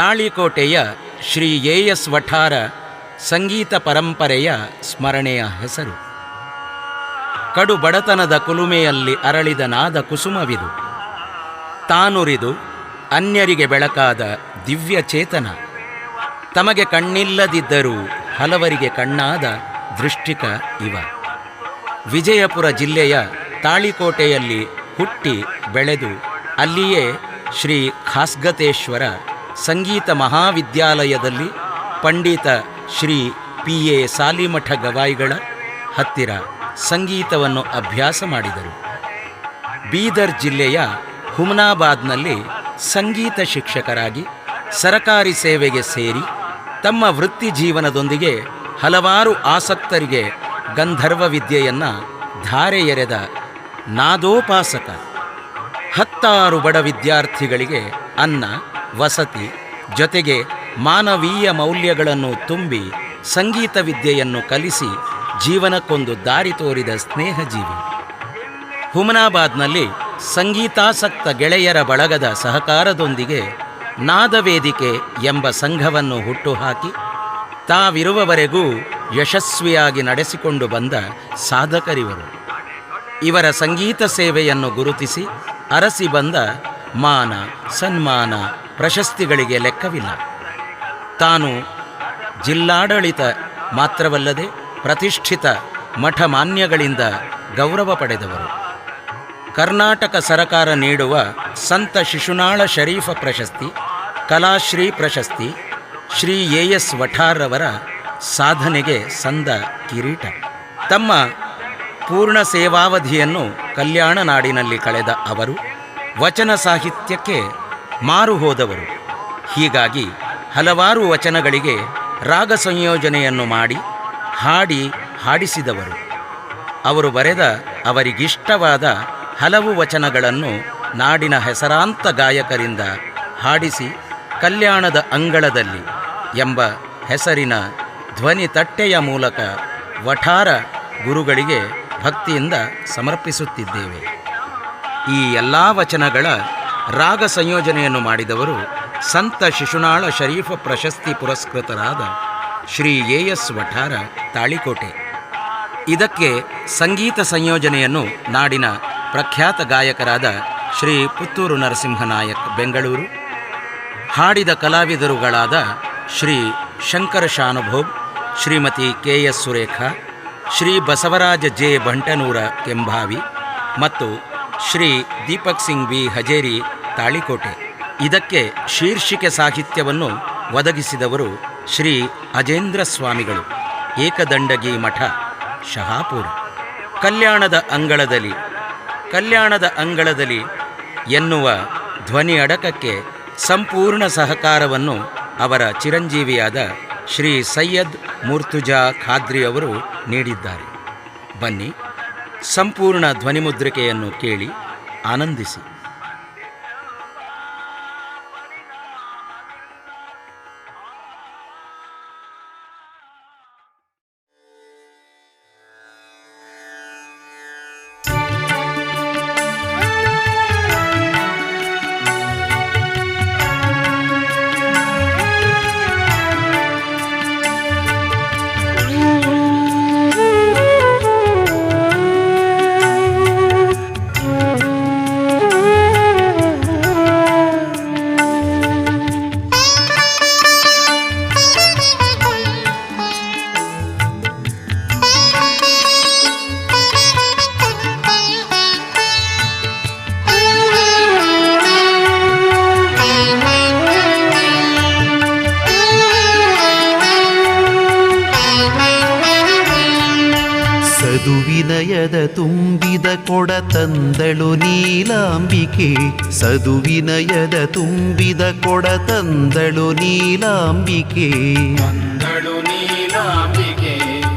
ತಾಳಿಕೋಟೆಯ Shri A S Vathara ಸಂಗೀತ ಪರಂಪರೆಯ ಸ್ಮರಣೆಯ ಹೆಸರು. ಕಡು ಬಡತನದ ಕುಲುಮೆಯಲ್ಲಿ ಅರಳಿದ ನಾದ ಕುಸುಮವಿದು. ತಾನುರಿದು ಅನ್ಯರಿಗೆ ಬೆಳಕಾದ ದಿವ್ಯ ಚೇತನ. ತಮಗೆ ಕಣ್ಣಿಲ್ಲದಿದ್ದರೂ ಹಲವರಿಗೆ ಕಣ್ಣಾದ ದೃಷ್ಟಿಕ ಇವ. ವಿಜಯಪುರ ಜಿಲ್ಲೆಯ ತಾಳಿಕೋಟೆಯಲ್ಲಿ ಹುಟ್ಟಿ ಬೆಳೆದು ಅಲ್ಲಿಯೇ ಶ್ರೀ ಖಾಸ್ಗತೇಶ್ವರ ಸಂಗೀತ ಮಹಾವಿದ್ಯಾಲಯದಲ್ಲಿ ಪಂಡಿತ ಶ್ರೀ ಪಿ ಎ ಸಾಲಿಮಠ ಗವಾಯಿಗಳ ಹತ್ತಿರ ಸಂಗೀತವನ್ನು ಅಭ್ಯಾಸ ಮಾಡಿದರು. ಬೀದರ್ ಜಿಲ್ಲೆಯ ಹುಮನಾಬಾದ್ನಲ್ಲಿ ಸಂಗೀತ ಶಿಕ್ಷಕರಾಗಿ ಸರಕಾರಿ ಸೇವೆಗೆ ಸೇರಿ ತಮ್ಮ ವೃತ್ತಿ ಜೀವನದೊಂದಿಗೆ ಹಲವಾರು ಆಸಕ್ತರಿಗೆ ಗಂಧರ್ವ ವಿದ್ಯೆಯನ್ನು ಧಾರೆ ಎರೆದ ನಾದೋಪಾಸಕ ಹತ್ತಾರು ಬಡ ವಿದ್ಯಾರ್ಥಿಗಳಿಗೆ ಅನ್ನ ವಸತಿ ಜೊತೆಗೆ ಮಾನವೀಯ ಮೌಲ್ಯಗಳನ್ನು ತುಂಬಿ ಸಂಗೀತ ವಿದ್ಯೆಯನ್ನು ಕಲಿಸಿ ಜೀವನಕ್ಕೊಂದು ದಾರಿ ತೋರಿದ ಸ್ನೇಹಜೀವಿ. ಹುಮನಾಬಾದ್ನಲ್ಲಿ ಸಂಗೀತಾಸಕ್ತ ಗೆಳೆಯರ ಬಳಗದ ಸಹಕಾರದೊಂದಿಗೆ ನಾದವೇದಿಕೆ ಎಂಬ ಸಂಘವನ್ನು ಹುಟ್ಟುಹಾಕಿ ತಾವಿರುವವರೆಗೂ ಯಶಸ್ವಿಯಾಗಿ ನಡೆಸಿಕೊಂಡು ಬಂದ ಸಾಧಕರಿವರು. ಇವರ ಸಂಗೀತ ಸೇವೆಯನ್ನು ಗುರುತಿಸಿ ಅರಸಿ ಬಂದ ಮಾನ, ಸನ್ಮಾನ, ಪ್ರಶಸ್ತಿಗಳಿಗೆ ಲೆಕ್ಕವಿಲ್ಲ. ತಾನು ಜಿಲ್ಲಾಡಳಿತ ಮಾತ್ರವಲ್ಲದೆ ಪ್ರತಿಷ್ಠಿತ ಮಠ ಮಾನ್ಯಗಳಿಂದ ಗೌರವ ಪಡೆದವರು. ಕರ್ನಾಟಕ ಸರಕಾರ ನೀಡುವ ಸಂತ ಶಿಶುನಾಳ ಶರೀಫ ಪ್ರಶಸ್ತಿ ಕಲಾಶ್ರೀ ಪ್ರಶಸ್ತಿ, ಶ್ರೀ ಎ ಎಸ್ ವಠಾರ್ರವರ ಸಾಧನೆಗೆ ಸಂದ ಕಿರೀಟ. ತಮ್ಮ ಪೂರ್ಣ ಸೇವಾವಧಿಯನ್ನು ಕಲ್ಯಾಣ ನಾಡಿನಲ್ಲಿ ಕಳೆದ ಅವರು ವಚನ ಸಾಹಿತ್ಯಕ್ಕೆ ಮಾರು ಹೋದವರು. ಹೀಗಾಗಿ ಹಲವಾರು ವಚನಗಳಿಗೆ ರಾಗ ಸಂಯೋಜನೆಯನ್ನು ಮಾಡಿ, ಹಾಡಿ, ಹಾಡಿಸಿದವರು. ಅವರು ಬರೆದ ಅವರಿಗಿಷ್ಟವಾದ ಹಲವು ವಚನಗಳನ್ನು ನಾಡಿನ ಹೆಸರಾಂತ ಗಾಯಕರಿಂದ ಹಾಡಿಸಿ, ಕಲ್ಯಾಣದ ಅಂಗಳದಲ್ಲಿ ಎಂಬ ಹೆಸರಿನ ಧ್ವನಿ ತಟ್ಟೆಯ ಮೂಲಕ ವಠಾರ ಗುರುಗಳಿಗೆ ಭಕ್ತಿಯಿಂದ ಸಮರ್ಪಿಸುತ್ತಿದ್ದೇವೆ. ಈ ಎಲ್ಲ ವಚನಗಳ ರಾಗ ಸಂಯೋಜನೆಯನ್ನು ಮಾಡಿದವರು ಸಂತ ಶಿಶುನಾಳ ಶರೀಫ ಪ್ರಶಸ್ತಿ ಪುರಸ್ಕೃತರಾದ ಶ್ರೀ ಎ ಎಸ್ ವಠಾರ ತಾಳಿಕೋಟೆ. ಇದಕ್ಕೆ ಸಂಗೀತ ಸಂಯೋಜನೆಯನ್ನು ನಾಡಿನ ಪ್ರಖ್ಯಾತ ಗಾಯಕರಾದ ಶ್ರೀ ಪುತ್ತೂರು ನರಸಿಂಹನಾಯಕ್ ಬೆಂಗಳೂರು, ಹಾಡಿದ ಕಲಾವಿದರುಗಳಾದ Shri Shankara Shanbhog, Shrimati K S Surekha, Shri Basavaraja J Bantanura Kembhavi ಮತ್ತು ಶ್ರೀ ದೀಪಕ್ ಸಿಂಗ್ ಬಿ ಹಜೇರಿ ತಾಳಿಕೋಟೆ. ಇದಕ್ಕೆ ಶೀರ್ಷಿಕೆ ಸಾಹಿತ್ಯವನ್ನು ಒದಗಿಸಿದವರು ಶ್ರೀ ಅಜೇಂದ್ರ ಸ್ವಾಮಿಗಳು. ಏಕದಂಡಗಿ ಮಠ, ಶಹಾಪುರ. ಕಲ್ಯಾಣದ ಅಂಗಳದಲ್ಲಿ ಕಲ್ಯಾಣದ ಅಂಗಳದಲ್ಲಿ ಎನ್ನುವ ಧ್ವನಿ ಅಡಕಕ್ಕೆ ಸಂಪೂರ್ಣ ಸಹಕಾರವನ್ನು ಅವರ ಚಿರಂಜೀವಿಯಾದ ಶ್ರೀ ಸೈಯದ್ ಮುರ್ತುಜಾ ಖಾದ್ರಿ ಅವರು ನೀಡಿದ್ದಾರೆ. ಬನ್ನಿ ಸಂಪೂರ್ಣ ಧ್ವನಿಮುದ್ರಿಕೆಯನ್ನು ಕೇಳಿ ಆನಂದಿಸಿ. ಸದುವಿನಯದ ತುಂಬಿದ ಕೊಡ ತಂದಳು ನೀಲಾಂಬಿಕೆ. ಸದುವಿನಯದ ತುಂಬಿದ ಕೊಡ ತಂದಳು ನೀಲಾಂಬಿಕೆ.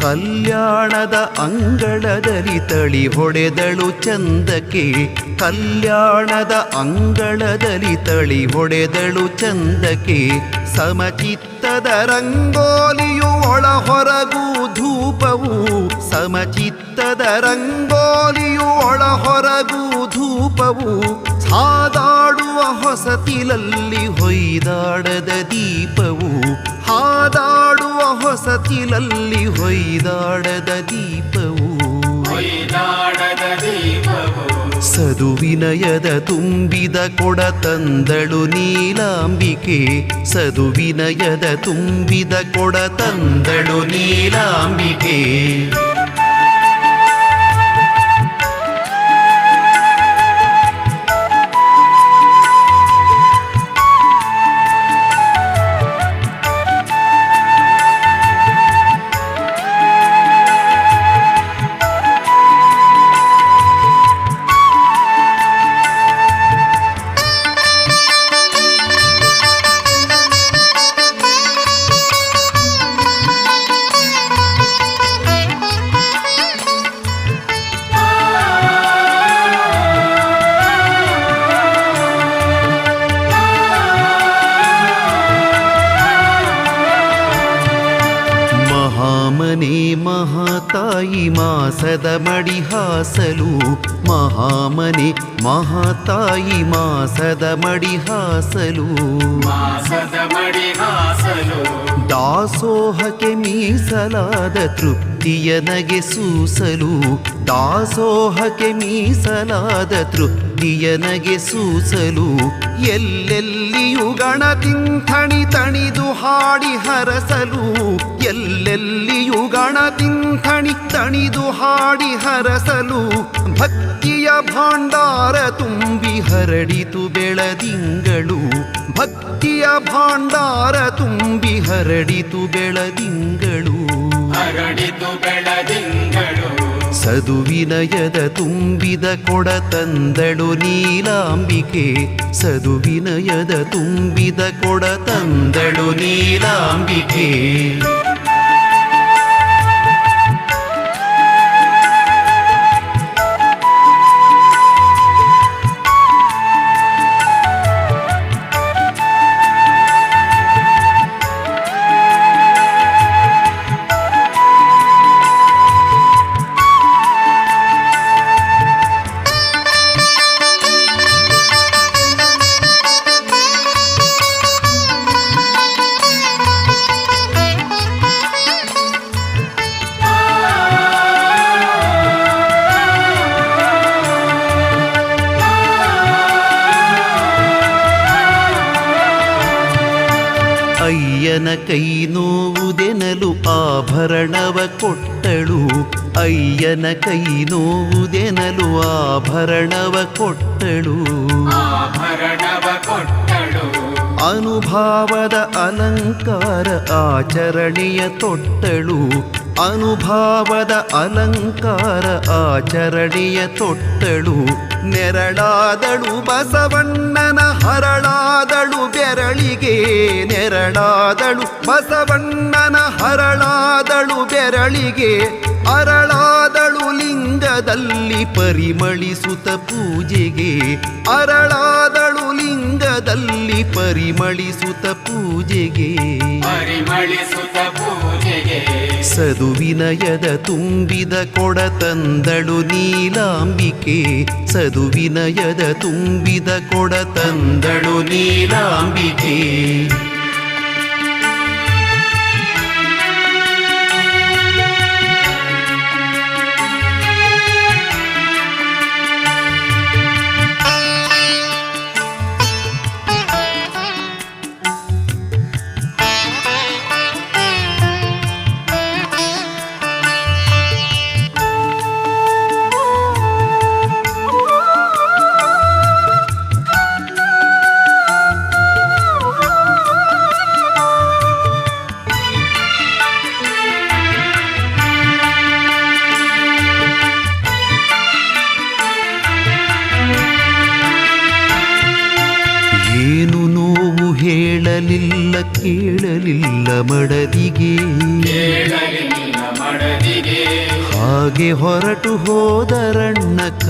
ಕಲ್ಯಾಣದ ಅಂಗಳದಲ್ಲಿ ತಳಿ ಹೊಡೆದಳು ಚಂದಕ್ಕೆ. ಕಲ್ಯಾಣದ ಅಂಗಳದಲ್ಲಿ ತಳಿ ಹೊಡೆದಳು ಚಂದಕ್ಕೆ. ಸಮಚಿತ್ತದ ರಂಗೋಲಿಯು ಸಮಚಿತ್ತದ ರಂಗೋಲಿಯು ಒಳ ಹೊರಗು ಧೂಪವು ಹಾದಾಡುವ ಹೊಸ ಹೊಸತಿಲಲ್ಲಿ ಹೊಯ್ದಾಡದ ದೀಪವು ಹಾದಾಡುವ ಹೊಸತಿಲಲ್ಲಿ ಹೊಯ್ದಾಡದ ದೀಪವು ಸದುವಿನಯದ ತುಂಬಿದ ಕೊಡ ತಂದಳು ನೀಲಾಂಬಿಕೆ ಸದುವಿನಯದ ತುಂಬಿದ ಕೊಡ ತಂದಳು ನೀಲಾಂಬಿಕೆ ಮಡಿ ಹಾಸಲು. ದಾಸೋಹಕ್ಕೆ ಮೀಸಲಾದ ತೃಪ್ತಿಯ ನಗೆ ಸೂಸಲು. ದಾಸೋಹಕ್ಕೆ ಮೀಸಲಾದ ತೃಪ್ತಿಯ ನಗೆ ಸೂಸಲು. ಎಲ್ಲೆಲ್ಲಿಯೂ ಗಣತಿಂಥಣಿ ತಣಿದು ಹಾಡಿ ಹರಸಲು. ಎಲ್ಲೆಲ್ಲಿಯೂ ಗಣತಿಂಥಣಿ ತಣಿದು ಹಾಡಿ ಹರಸಲು. ಭಕ್ತಿಯ ಭಾಂಡಾರ ತುಂಬಿ ಹರಡಿತು ಬೆಳದಿಂಗಳು. ಭಕ್ತಿಯ ಭಾಂಡಾರ ತುಂಬಿ ಹರಡಿತು ಬೆಳದಿಂಗಳು. ಹರಡಿತು ಬೆಳದಿಂಗಳು. ಸದುವಿನಯದ ತುಂಬಿದ ಕೊಡ ತಂದಳು ನೀಲಾಂಬಿಕೆ ಸದುವಿನಯದ ತುಂಬಿದ ಕೊಡ ತಂದಳು ನೀಲಾಂಬಿಕೆ ಅಯ್ಯನ ಕೈ ನೋವುದೆನಲು ಆಭರಣವ ಕೊಟ್ಟಳು. ಅಯ್ಯನ ಕೈ ನೋವುದೆನಲು ಆಭರಣವ ಕೊಟ್ಟಳು. ಆಭರಣವ ಕೊಟ್ಟಳು. ಅನುಭಾವದ ಅಲಂಕಾರ ಆಚರಣೆಯ ತೊಟ್ಟಳು. ಅನುಭಾವದ ಅಲಂಕಾರ ಆಚರಣೆಯ ತೊಟ್ಟಳು. ನೆರಳಾದಳು ಬಸವಣ್ಣನ ಹರಳಾದಳು ಬೆರಳಿಗೆ ನೆರಳಾದಳು. ಬಸವಣ್ಣನ ಹರಳಾದಳು ಬೆರಳಿಗೆ. ಅರಳಾದಳು ಲಿಂಗದಲ್ಲಿ ಪರಿಮಳಿಸುತ್ತ ಪೂಜೆಗೆ. ಅರಳಾದಳು ಲಿಂಗದಲ್ಲಿ ಪರಿಮಳಿಸುತ್ತ ಪೂಜೆಗೆ. ಪರಿಮಳಿಸುತ್ತ ಪೂಜೆಗೆ. ಸದುವಿನಯದ ತುಂಬಿದ ಕೊಡ ತಂದಳು ನೀಲಾಂಬಿಕೆ. ಸದುವಿನಯದ ತುಂಬಿದ ಕೊಡ ತಂದಳು ನೀಲಾಂಬಿಕೆ.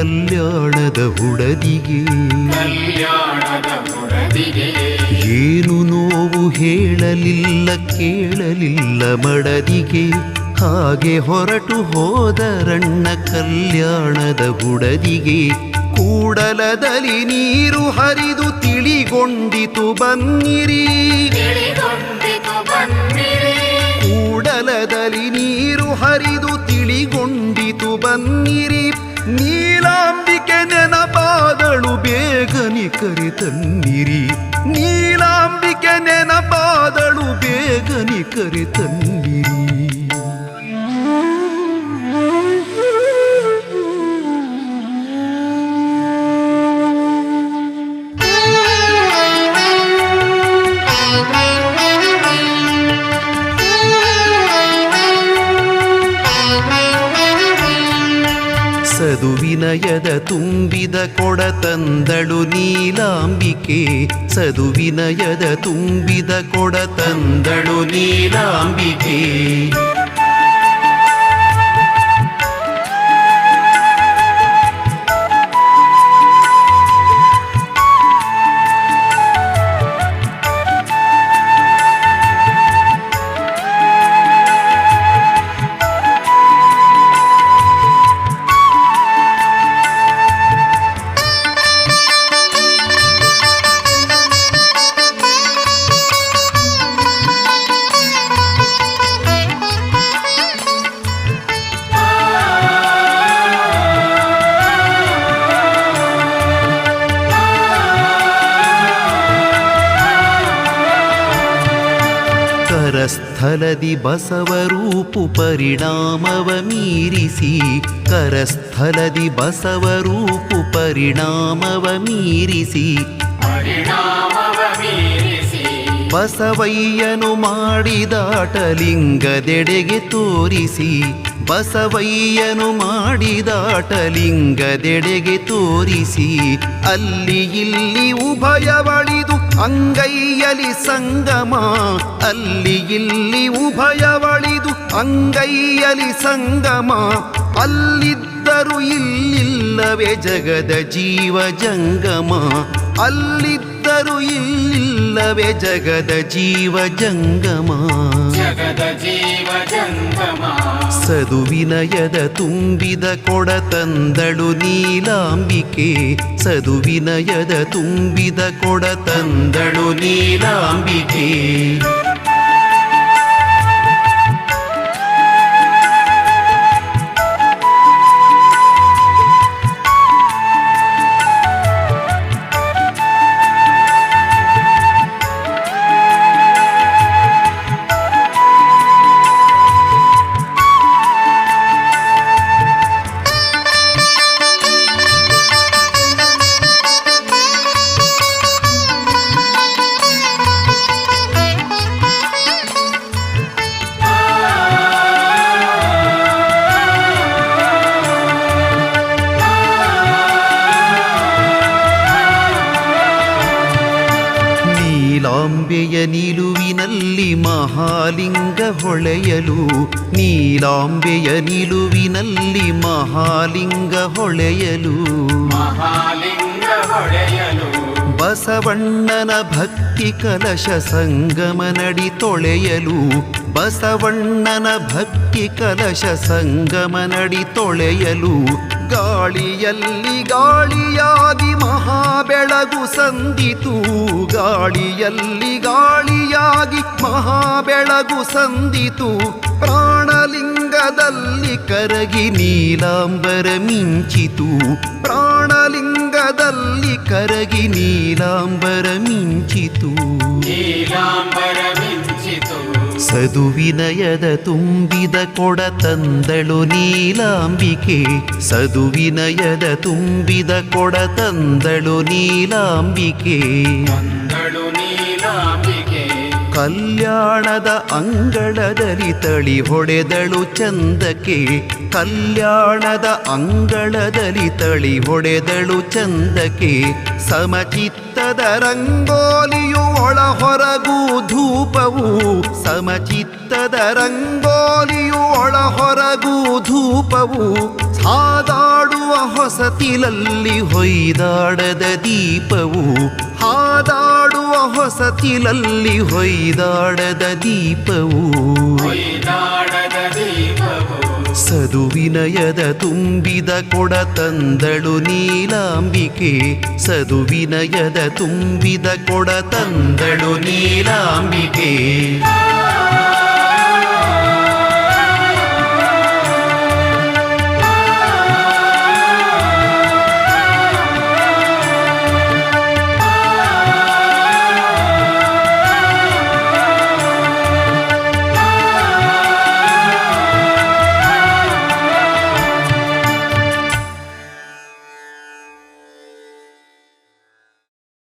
ಕಲ್ಯಾಣದ ಹುಡದಿಗೆ ಏನು ನೋವು ಹೇಳಲಿಲ್ಲ ಕೇಳಲಿಲ್ಲ ಮಡದಿಗೆ. ಹಾಗೆ ಹೊರಟು ಹೋದರಣ್ಣ ಕಲ್ಯಾಣದ ಹುಡದಿಗೆ ಕೂಡಲದಲ್ಲಿ ನೀರು ಹರಿದು ತಿಳಿಗೊಂಡಿತು ಬನ್ನಿರಿ. ಕೂಡಲದಲ್ಲಿ ನೀರು ಹರಿದು ತಿಳಿಗೊಂಡಿತು ಬನ್ನಿರಿ. ಕರೆ ತನ್ನಿರಿ. ನೀಲಾಂಬಿಕೆ ನೆನಪಾದಳು ಬೇಗನೆ ಕರೆ ತನ್ನಿರಿ. ಸದುವಿನಯದ ತುಂಬಿದ ಕೊಡ ತಂದಳು ನೀಲಾಂಬಿಕೆ. ಸದುವಿನಯದ ತುಂಬಿದ ಕೊಡ ತಂದಳು ನೀಲಾಂಬಿಕೆ. ಕರಸ್ಥಲದಿ ಬಸವರೂಪು ಪರಿಣಾಮವ ಮೀರಿಸಿ ಕರಸ್ಥಲದಿ ಬಸವರೂಪು ಪರಿಣಾಮವ ಮೀರಿಸಿ. ಬಸವಯ್ಯನು ಮಾಡಿದಾಟಲಿಂಗದೆಡೆಗೆ ತೋರಿಸಿ ಬಸವಯ್ಯನು ಮಾಡಿದಾಟಲಿಂಗದೆಡೆಗೆ ತೋರಿಸಿ ಅಲ್ಲಿ ಇಲ್ಲಿ ಉಭಯವಳಿದು ಅಂಗೈಯಲಿ ಸಂಗಮ ಅಲ್ಲಿ ಇಲ್ಲಿ ಉಭಯವಳಿದು ಅಂಗೈಯಲಿ ಸಂಗಮ ಅಲ್ಲಿದ್ದರು ಇಲ್ಲಿಲ್ಲವೇ ಜಗದ ಜೀವ ಜಂಗಮ. ಅಲ್ಲಿದ್ದರು ಇಲ್ಲವೇ ಜಗದ ಜೀವ ಜಂಗಮ. ಜಗದ ಜೀವ ಜಂಗಮ. ಸದುವಿನಯದ ತುಂಬಿದ ಕೊಡ ತಂದಳು ನೀಲಾಂಬಿಕೆ. ಸದುವಿನಯದ ತುಂಬಿದ ಕೊಡ ತಂದಳು ನೀಲಾಂಬಿಕೆ. ನಿಲುವಿನಲ್ಲಿ ಮಹಾಲಿಂಗ ಹೊಳೆಯಲು ನೀಲಾಂಬೆಯ ನಿಲುವಿನಲ್ಲಿ ಮಹಾಲಿಂಗ ಹೊಳೆಯಲು. ಮಹಾಲಿಂಗ ಹೊಳೆಯಲು. ಬಸವಣ್ಣನ ಭಕ್ತಿ ಕಲಶ ಸಂಗಮ ನಡಿ ತೊಳೆಯಲು ಬಸವಣ್ಣನ ಭಕ್ತಿ ಕಲಶ ಸಂಗಮ ನಡಿ ತೊಳೆಯಲು. ಗಾಳಿಯಲ್ಲಿ ಗಾಳಿಯಾದಿ ಮಹಾಬೆಳಗು ಸಂದಿತು ಗಾಳಿಯಲ್ಲಿ ಗಾಳಿಯಾಗಿ ಮಹಾಬೆಳಗು ಸಂದಿತು. ಪ್ರಾಣಲಿಂಗದಲ್ಲಿ ಕರಗಿ ನೀಲಾಂಬರ ಮಿಂಚಿತು. ಪ್ರಾಣಲಿಂಗದಲ್ಲಿ ಕರಗಿ ನೀಲಾಂಬರ ಮಿಂಚಿತು. ನೀಲಾಂಬರ ಸದುವಿನಯದ ತುಂಬಿದ ಕೊಡ ತಂದಳು ನೀಲಾಂಬಿಕೆ. ಸದುವಿನಯದ ತುಂಬಿದ ಕೊಡ ತಂದಳು ನೀಲಾಂಬಿಕೆ. ಕಲ್ಯಾಣದ ಅಂಗಳದಲ್ಲಿ ತಳಿ ಹೊಡೆದಳು ಚಂದಕ್ಕೆ. ಕಲ್ಯಾಣದ ಅಂಗಳದಲ್ಲಿ ತಳಿ ಹೊಡೆದಳು ಚಂದಕ್ಕೆ. ಸಮಚಿತ್ತದ ರಂಗೋಲಿಯು ಒಳ ಹೊರಗೂ ಧೂಪವು ಸಮಚಿತ್ತದ ರಂಗೋಲಿಯು ಒಳ ಹೊರಗು ಧೂಪವು ಹಾದಾಡುವ ಹೊಸತಿಲಲ್ಲಿ ಹೊಯ್ದಾಡದ ದೀಪವು ಹಾದ ಹೊಸತಿಲಲ್ಲಿ ಹೊಯ್ದಾಡದ ದೀಪವು. ಸದು ವಿನಯದ ಸದುವಿನಯದ ತುಂಬಿದ ಕೊಡ ತಂದಳು ನೀಲಾಂಬಿಕೆ. ಸದುವಿನಯದ ತುಂಬಿದ ಕೊಡ ತಂದಳು ನೀಲಾಂಬಿಕೆ.